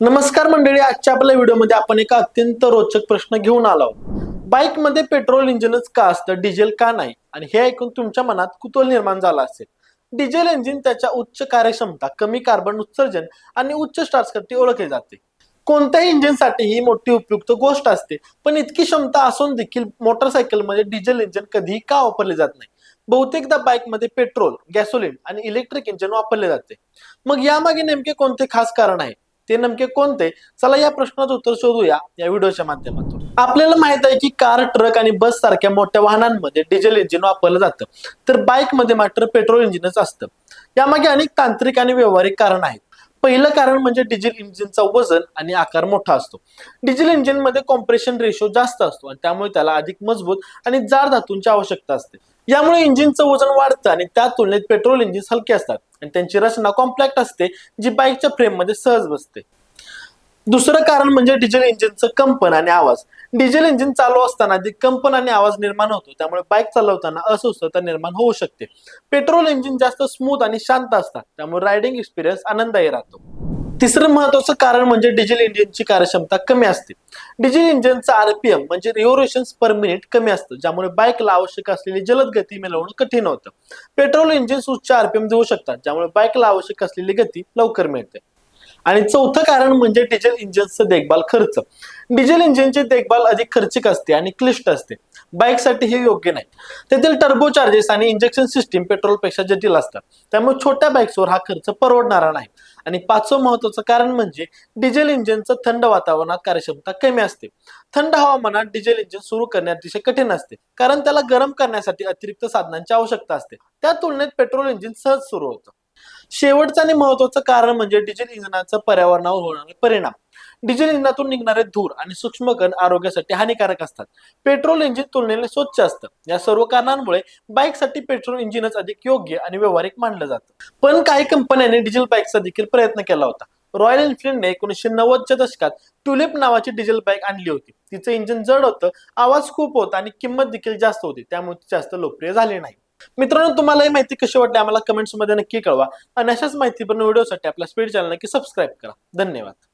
नमस्कार मंडळी आजच्या आपल्या व्हिडिओमध्ये आपण एका अत्यंत रोचक प्रश्न घेऊन आलो बाईकमध्ये पेट्रोल इंजिनच का असतं डिझेल का नाही? आणि हे ऐकून तुमच्या मनात कुतूहल निर्माण झाला असेल. डिझेल इंजिन त्याच्या उच्च कार्यक्षमता कमी कार्बन उत्सर्जन आणि उच्च स्टार्टसाठी ओळखले जाते. कोणत्याही इंजिनसाठी ही मोठी उपयुक्त गोष्ट असते पण इतकी क्षमता असून देखील मोटरसायकलमध्ये डिझेल इंजिन कधीही का वापरले जात नाही? बहुतेकदा बाईकमध्ये पेट्रोल गॅसोलिन आणि इलेक्ट्रिक इंजिन वापरले जाते. मग यामागे नेमके कोणते खास कारण आहे? ते नेमके कोणते? चला या प्रश्नाचं उत्तर शोधूया या व्हिडिओच्या माध्यमातून. आपल्याला माहीत आहे की कार ट्रक आणि बस सारख्या मोठ्या वाहनांमध्ये डिझेल इंजिन वापरलं जातं. तर बाईकमध्ये मात्र पेट्रोल इंजिनच असतं. यामागे अनेक तांत्रिक आणि व्यावहारिक कारण आहेत. पहिलं कारण म्हणजे डिझेल इंजिनचा वजन आणि आकार मोठा असतो. डिझेल इंजिनमध्ये कॉम्प्रेशन रेशो जास्त असतो आणि त्यामुळे त्याला अधिक मजबूत आणि जाड धातूंची आवश्यकता असते. यामुळे इंजिनचं वजन वाढतं आणि त्या तुलनेत पेट्रोल इंजिन हलके असतात. आणि त्यांची रचना कॉम्पॅक्ट असते जी बाईकच्या फ्रेममध्ये सहज बसते. दुसरं कारण म्हणजे डिझेल इंजिनचं कंपन आणि आवाज. डिझेल इंजिन चालू असताना जे कंपन आणि आवाज निर्माण होतो त्यामुळे बाईक चालवताना अस्वस्थता निर्माण होऊ शकते. पेट्रोल इंजिन जास्त स्मूथ आणि शांत असतात त्यामुळे रायडिंग एक्सपिरियन्स आनंददायी राहतो. तिसरं महत्वाचं कारण म्हणजे डिझेल इंजिनची कार्यक्षमता कमी असते. डिझेल इंजिनचा आरपीएम म्हणजे रिव्होल्युशन पर मिनिट कमी असतं ज्यामुळे बाईकला आवश्यक असलेली जलद गती मिळवणं कठीण होतं. पेट्रोल इंजिन उच्च आरपीएम देऊ शकतात ज्यामुळे बाईकला आवश्यक असलेली गती लवकर मिळते. आणि चौथं कारण म्हणजे डिझेल इंजिनचं देखभाल खर्च. डिझेल इंजिनची देखभाल अधिक खर्चिक असते आणि क्लिष्ट असते. बाईकसाठी हे योग्य नाही. तेथील टर्बो चार्जेस आणि इंजेक्शन सिस्टीम पेट्रोलपेक्षा जटिल असतात. त्यामुळे छोट्या बाईक्सवर हा खर्च परवडणारा नाही. आणि पाचवं महत्वाचं कारण म्हणजे डिझेल इंजिनचं थंड वातावरणात कार्यक्षमता कमी असते. थंड हवामानात डिझेल इंजिन सुरू करणे अतिशय कठीण असते कारण त्याला गरम करण्यासाठी अतिरिक्त साधनांची आवश्यकता असते. त्या तुलनेत पेट्रोल इंजिन सहज सुरू होतं. शेवटचं आणि महत्वाचं कारण म्हणजे डिझेल इंधनाचा पर्यावरणावर होणारे परिणाम. डिझेल इंधनातून निघणारे धूर आणि सूक्ष्मकण आरोग्यासाठी हानिकारक असतात. पेट्रोल इंजिन तुलनेने स्वच्छ असतं. या सर्व कारणांमुळे बाईकसाठी पेट्रोल इंजिनच अधिक योग्य आणि व्यावहारिक मानलं जातं. पण काही कंपन्यांनी डिझेल बाईकचा देखील प्रयत्न केला होता. रॉयल एन्फिल्डने एकोणीसशे नव्वदच्या दशकात ट्युलिप नावाची डिझेल बाईक आणली होती. तिचं इंजिन जड होतं आवाज खूप होता आणि किंमत देखील जास्त होती. त्यामुळे ती जास्त लोकप्रिय झाली नाही. मित्रांनो तुम्हाला ही माहिती कशी वाटली? आम्हाला कमेंट्समध्ये नक्की कळवा. आणि अशाच माहितीपूर्ण व्हिडिओसाठी आपल्या स्पीड चॅनल नक्की सबस्क्राईब करा. धन्यवाद.